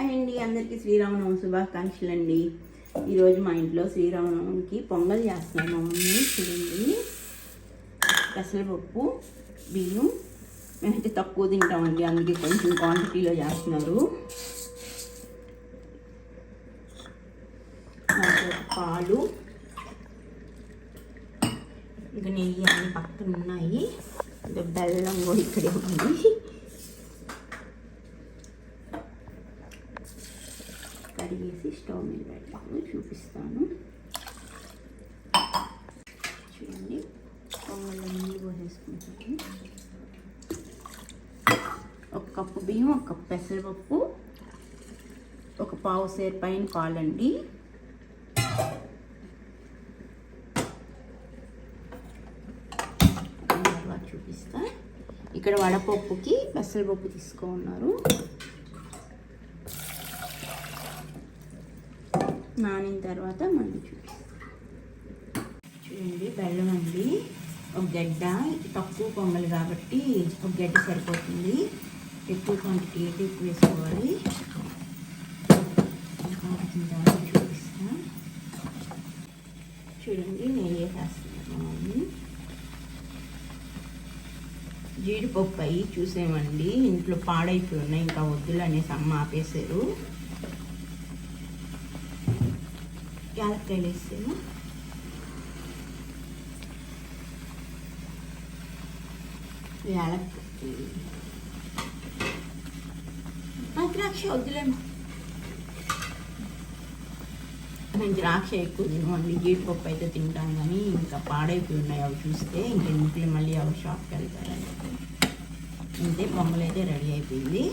Hi అండి. అందరికీ శ్రీరామనవమి శుభాకాంక్షలు అండి ఈరోజు మా ఇంట్లో శ్రీరామనవమికి పొంగల్ చేస్తున్నాను. మమ్మీ చూడండి. పెసరపప్పు బియ్యం. మేమైతే తక్కువ తింటామండి. అందుకే కొంచెం క్వాంటిటీలో చేస్తున్నారు. పాలు. ఇంకా నెయ్యి అన్ని పక్కన ఉన్నాయి. ఇంకా బెల్లం కూడా ఇక్కడే ఉంది. కడిగేసి స్టవ్ మీద పెట్టుకొని చూపిస్తాను. చూడండి. పొంగల్లో నీళ్ళు పోసేసుకుంటాను. ఒక కప్పు బియ్యం ఒక కప్పు పెసరపప్పు ఒక పావు సేరు పైన పాలండి చూపిస్తా. ఇక్కడ వడపప్పుకి పెసరపప్పు తీసుకో ఉన్నారు. నానిన తర్వాత మళ్ళీ చూపిస్తాను చూడండి బెల్లం అండి. ఒక గడ్డ తక్కువ పొంగల్ కాబట్టి ఒక గడ్డ సరిపోతుంది. ఎక్కువ క్వాంటిటీ అయితే ఎక్కువ వేసుకోవాలి. చూపిస్తాను చూపిస్తా. చూడండి నేను వేసేస్తున్నాను జీడిపప్పు అయ్యి చూసామండి ఇంట్లో పాడైపోయి ఉన్నాయి ఇంకా వద్దులు అనేసి అమ్మ ఆపేశారు. యాలక్కాయలు వేసాను యాలక్కాయ ద్రాక్ష వద్దులేము నేను ద్రాక్ష ఎక్కువ తినవండి జీడిపప్పు అయితే తింటాను కానీ ఇంకా పాడైపోయి ఉన్నాయి అవి చూస్తే ఇంకెందుకులే మళ్ళీ అవి షాప్కి వెళ్తారని అంతే బొమ్మలు అయితే రెడీ అయిపోయింది